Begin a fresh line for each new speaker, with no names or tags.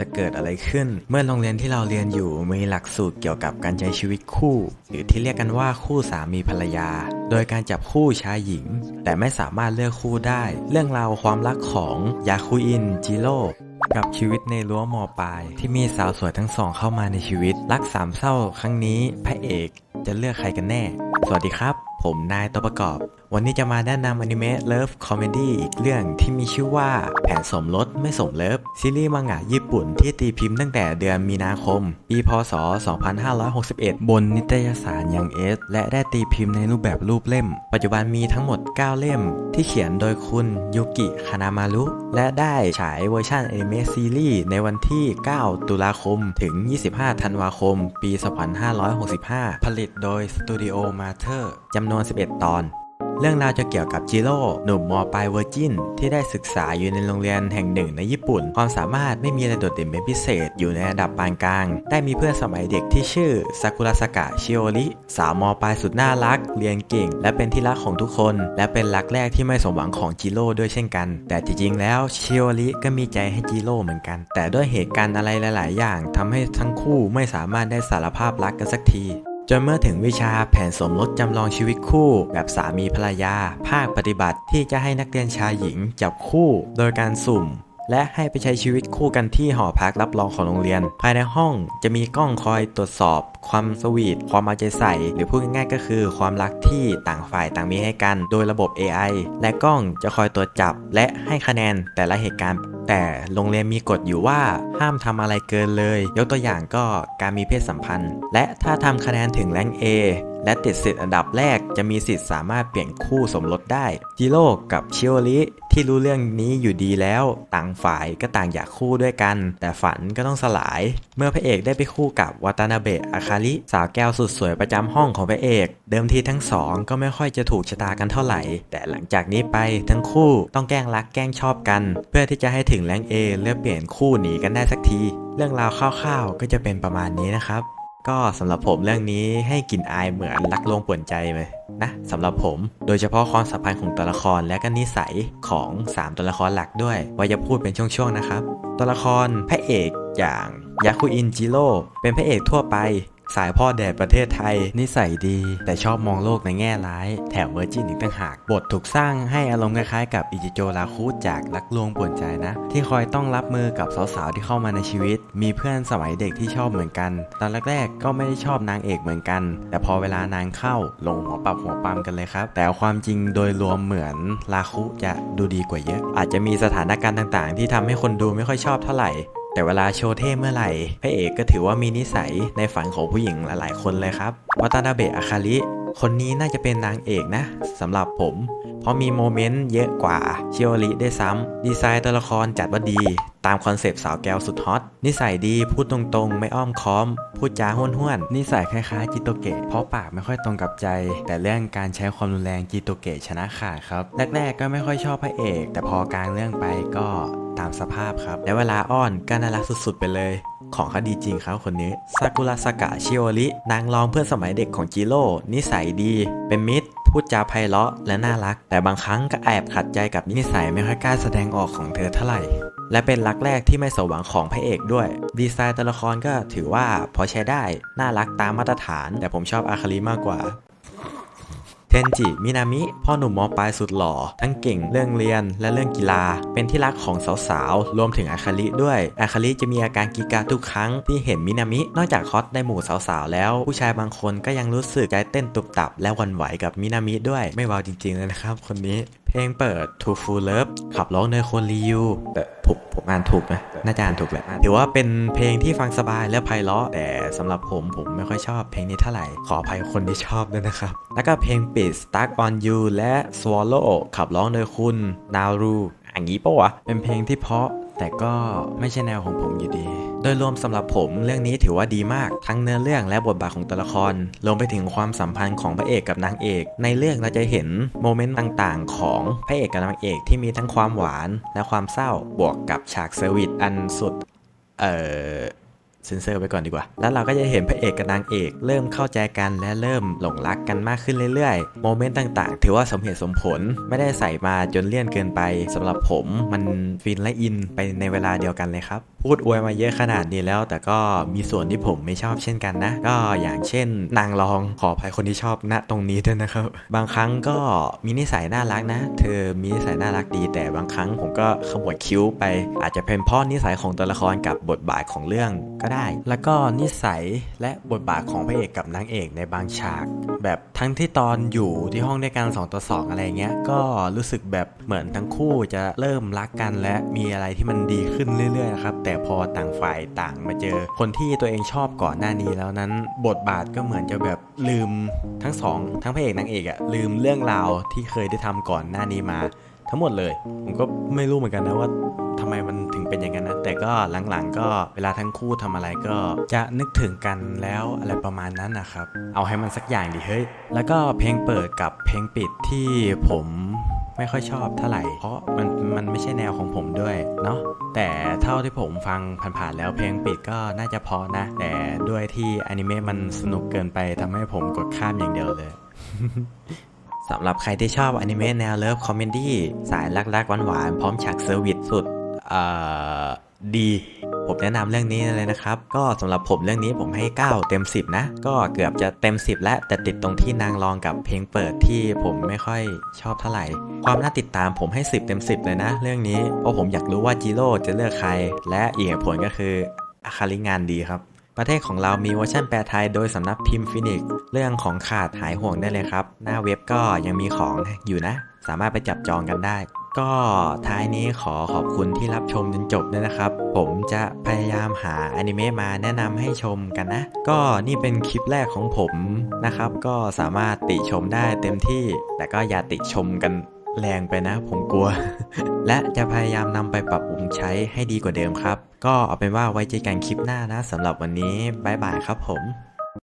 จะเกิดอะไรขึ้น เมื่อโรงเรียนที่เราเรียนอยู่มีหลักสูตรเกี่ยวกับการใช้ชีวิตคู่ หรือที่เรียกกันว่าคู่สามีภรรยา โดยการจับคู่ชายหญิง แต่ไม่สามารถเลือกคู่ได้ เรื่องราวความรักของยาคุอินจิโร่กับชีวิตในรั้วมอปลาย ที่มีสาวสวยทั้งสองเข้ามาในชีวิต รักสามเศร้าครั้งนี้พระเอกจะเลือกใครกันแน่ สวัสดีครับ ผมนายตัวประกอบ วันนี้จะมาแนะนำอนิเมะเลิฟคอมเมดี้อีกเรื่องที่มีชื่อว่าแผนสมรสไม่สมเลิฟ ซีรีส์มังงะญี่ปุ่นที่ตีพิมพ์ตั้งแต่เดือนมีนาคม ปีพศ 2561 บนนิตยสารยังเอสและได้ตีพิมพ์ในรูปแบบรูปเล่ม ปัจจุบันมีทั้งหมด 9 เล่ม ที่เขียนโดยคุณยุกิคานามารุและได้ฉายเวอร์ชันอนิเมะซีรีส์ในวันที่ 9 ตุลาคม ถึง 25 ธันวาคม ปี 2565 ผลิตโดยสตูดิโอมาเธอร์จำนวน 11 ตอน เรื่องราวจะเกี่ยวกับจิโร่หนุ่มมปลายเวอร์จินที่ได้ศึกษาอยู่ในโรงเรียนแห่งหนึ่งในญี่ปุ่น ความสามารถไม่มีอะไรโดดเด่นเป็นพิเศษ อยู่ในระดับปานกลาง ได้มีเพื่อนสมัยเด็กที่ชื่อซากุระสกะชิโอริสาวมปลายสุดน่ารัก เรียนเก่ง และเป็นที่รักของทุกคน และเป็นรักแรกที่ไม่สมหวังของจิโร่ด้วยเช่นกัน แต่จริงๆแล้วชิโอริก็มีใจให้จิโร่เหมือนกัน แต่ด้วยเหตุการณ์อะไรหลาย ๆ อย่างทำให้ทั้งคู่ไม่สามารถได้สารภาพรักกันสักที จนเมื่อถึงวิชาแผนสมรสจำลองชีวิตคู่ แบบสามีภรรยา ภาคปฏิบัติที่จะให้นักเรียนชายหญิงจับคู่ โดยการสุ่ม และให้ไปใช้ชีวิตคู่กันที่หอพักรับรองของโรงเรียน ภายในห้องจะมีกล้องคอยตรวจสอบ ความสวีท ความเอาใจใส่ หรือพูดง่ายๆก็คือ ความรักที่ต่างฝ่ายต่างมีให้กัน โดยระบบ AI และกล้องจะคอยตรวจจับ และให้คะแนนแต่ละเหตุการณ์ แต่โรงเรียนมีกฎอยู่ว่าห้ามทำอะไรเกินเลย ยกตัวอย่างก็การมีเพศสัมพันธ์ และถ้าทำคะแนนถึงแรง A และติดสิทธิ์อันดับแรกจะมีสิทธิ์สามารถเปลี่ยนคู่สมรสได้ จิโร่กับชิโอริที่รู้เรื่องนี้อยู่ดีแล้ว ต่างฝ่ายก็ต่างอยากคู่ด้วยกัน แต่ฝันก็ต้องสลาย เมื่อพระเอกได้ไปคู่กับวาตานาเบะอาคาริสาวแก้วสุดสวยประจำห้องของพระเอก เดิมทีทั้งสองก็ไม่ค่อยจะถูกชะตากันเท่าไหร่ แต่หลังจากนี้ไปทั้งคู่ต้องแกล้งรักแกล้งชอบกัน เพื่อที่จะให้ถึงแรงเอเลือกเปลี่ยนคู่หนีกันได้สักที เรื่องราวคร่าวๆก็จะเป็นประมาณนี้นะครับ ก็สำหรับผมเรื่องนี้ให้กลิ่นอายเหมือนรักลวงป่วนใจไหมนะสำหรับผม โดยเฉพาะความสัมพันธ์ของตัวละครและก็นิสัยของ 3 ตัวละครหลักด้วย ว่าจะพูดเป็นช่วงๆนะครับ ตัวละครพระเอกอย่างยาคุอินจิโร่เป็นพระเอกทั่วไป สายพ่อแดดประเทศไทย นิสัยดี แต่ชอบมองโลกในแง่ร้าย แถมเวอร์จินอีกต่างหาก บทถูกสร้างให้อารมณ์คล้ายๆกับอิจิโจราคุจากรักลวงป่วนใจนะ ที่คอยต้องรับมือกับสาวๆที่เข้ามาในชีวิต มีเพื่อนสมัยเด็กที่ชอบเหมือนกัน ตอนแรกๆก็ไม่ได้ชอบนางเอกเหมือนกัน แต่พอเวลานางเข้าลงหัวปับหัวปั๊มกันเลยครับ แต่ความจริงโดยรวมเหมือนราคุจะดูดีกว่าเยอะ อาจจะมีสถานการณ์ต่างๆ ที่ทำให้คนดูไม่ค่อยชอบเท่าไหร่ แต่เวลาโชว์เท่เมื่อไหร่พระเอกก็ถือว่ามีนิสัยในฝันของผู้หญิงหลายๆคนเลยครับวัตานาเบะอาคาริคนนี้น่าจะเป็นนางเอกนะสำหรับผม เพราะมีโมเมนต์เยอะกว่าชิโอริได้ซ้ำดีไซน์ตัวละครจัดว่าดี ตามคอนเซปต์สาวแก้วสุดฮอต นิสัยดีพูดตรงๆ ไม่อ้อมค้อม พูดจาห้วนๆ นิสัยคล้ายๆจิโตเกะเพราะปากไม่ค่อยตรงกับใจ แต่เรื่องการใช้ความรุนแรงจิโตเกะชนะขาดครับ แรกๆก็ไม่ค่อยชอบพระเอก แต่พอกลางเรื่องไปก็ตามสภาพครับและเวลาอ้อนก็น่ารักสุดๆไปเลยของเขาดีจริงครับคนนี้ซากุระสกะชิโอรินางรองเพื่อนสมัยเด็กของจิโร่นิสัยดี เป็นมิตร พูดจาไพเราะและน่ารัก แต่บางครั้งก็แอบขัดใจกับนิสัยไม่ค่อยกล้าแสดงออกของเธอเท่าไหร่ และเป็นรักแรกที่ไม่สมหวังของพระเอกด้วย ดีไซน์ตัวละครก็ถือว่าพอใช้ได้ น่ารักตามมาตรฐาน แต่ผมชอบอาคาริมากกว่า เทนจิ มินามิ พ่อหนุ่มมอปลายสุดหล่อ ทั้งเก่งเรื่องเรียนและเรื่องกีฬา เป็นที่รักของสาวๆ รวมถึงอาคาริด้วย อาคาริจะมีอาการกีกาทุกครั้งที่เห็นมินามิ นอกจากฮอตในหมู่สาวๆ แล้ว ผู้ชายบางคนก็ยังรู้สึกใจเต้นตุบตับและวันไหวกับมินามิด้วย ไม่เบาจริงๆเลยนะครับคนนี้ เพลงเปิด To Full Love ขับร้องโดยคนรียูแต่ผมผมอ่านถูกนะน่าจะอ่านถูกแหละถือว่าเป็นเพลงที่ฟังสบายและไพเราะ แต่สำหรับผมผมไม่ค่อยชอบเพลงนี้เท่าไหร่ ขออภัยคนที่ชอบด้วยนะครับ แล้วก็เพลงปิด Stuck on You และ Swallow ขับร้องโดยคุณนารูอย่างนี้ปะวะเป็นเพลงที่เพาะ แต่ก็ไม่ใช่แนวของผมอยู่ดี โดยรวมสำหรับผมเรื่องนี้ถือว่าดีมากทั้งเนื้อเรื่องและบทบาทของตัวละครรวมไปถึงความสัมพันธ์ของพระเอกกับนางเอก ในเรื่องเราจะเห็นโมเมนต์ต่างๆ ของพระเอกกับนางเอกที่มีทั้งความหวานและความเศร้าบวกกับฉากเซอร์วิสอันสุด เอ่อ เซนเซอร์ไปก่อนดีกว่า แล้วเราก็จะเห็นพระเอกกับนางเอก เริ่มเข้าใจกันและเริ่มหลงรักกันมากขึ้นเรื่อยๆ โมเมนต์ต่างๆ ถือว่าสมเหตุสมผลไม่ได้ใส่มาจนเลี่ยนเกินไปสำหรับผมมันฟินและอินไปในเวลาเดียวกันเลยครับพูดอวยมาเยอะขนาดนี้แล้ว แต่ก็มีส่วนที่ผมไม่ชอบเช่นกันนะ ก็อย่างเช่น นางรองขออภัยคนที่ชอบณตรงนี้ด้วยนะครับ บางครั้งก็มีนิสัยน่ารักนะ เธอมีนิสัยน่ารักดี แต่บางครั้งผมก็ขมวดคิ้วไป อาจจะเป็นเพราะนิสัยของตัวละครกับบทบาทของเรื่องก็ได้ แล้วก็นิสัยและบทบาทของพระเอกกับนางเอกในบางฉาก แบบทั้งที่ตอนอยู่ที่ห้องด้วยกัน2ต่อ2อะไรเงี้ยก็รู้สึกแบบเหมือนทั้งคู่จะเริ่มรักกันและมีอะไรที่มันดีขึ้นเรื่อยๆนะครับแแต่พอต่างฝ่ายต่างมาเจอ คนที่ตัวเองชอบก่อนหน้านี้แล้วนั้น บทบาทก็เหมือนจะแบบลืมทั้งสองทั้งพระเอกนางเอกอะลืมเรื่องราวที่เคยได้ทำก่อนหน้านี้มา ทั้งหมดเลย ผมก็ไม่รู้เหมือนกันนะว่าทำไมมันถึงเป็นอย่างนั้นนะแต่ก็หลังๆ ก็เวลาทั้งคู่ทำอะไรก็จะนึกถึงกันแล้วอะไรประมาณนั้นนะครับ เอาให้มันสักอย่างดิเฮ้ยแล้วก็เพลงเปิดกับเพลงปิดที่ผม ไม่ค่อยชอบเท่าไหร่ เพราะมันมันไม่ใช่แนวของผมด้วยเนาะแต่เท่าที่ผมฟังผ่านๆแล้วเพลงปิดก็น่าจะพอนะ แต่ด้วยที่อนิเมะมันสนุกเกินไปทำให้ผมกดข้ามอย่างเดียวเลยสำหรับใครที่ชอบอนิเมะแนวเลิฟคอมเมดี้สายรักๆหวานๆพร้อมฉากเซอร์วิสสุด เอ่อ ดี ผมแนะนำเรื่องนี้เลยนะครับ ก็สำหรับผมเรื่องนี้ผมให้ 9 เต็ม 10 นะ ก็เกือบจะเต็ม 10 แล้วแต่ติดตรงที่นางรองกับเพลงเปิดที่ผมไม่ค่อยชอบเท่าไหร่ ความน่าติดตามผมให้ 10 เต็ม 10 เลยนะ เรื่องนี้เพราะผมอยากรู้ว่าจิโร่จะเลือกใคร และอีกผลก็คืออาคาริงานดีครับประเทศของเรามีเวอร์ชันแปลไทยโดยสำนักพิมพ์ฟินิกเรื่องของขาดหายห่วงได้เลยครับ หน้าเว็บก็ยังมีของอยู่นะ สามารถไปจับจองกันได้ ก็ท้ายนี้ขอขอบคุณที่รับชมจนจบด้วยนะครับ ผมจะพยายามหาอนิเมะมาแนะนำให้ชมกันนะ ก็นี่เป็นคลิปแรกของผมนะครับ ก็สามารถติชมได้เต็มที่ แต่ก็อย่าติชมกันแรงไปนะผมกลัว และจะพยายามนำไปปรับปรุงใช้ให้ดีกว่าเดิมครับ ก็เอาเป็นว่าไว้เจอกันคลิปหน้านะสำหรับวันนี้บ๊ายบายครับผม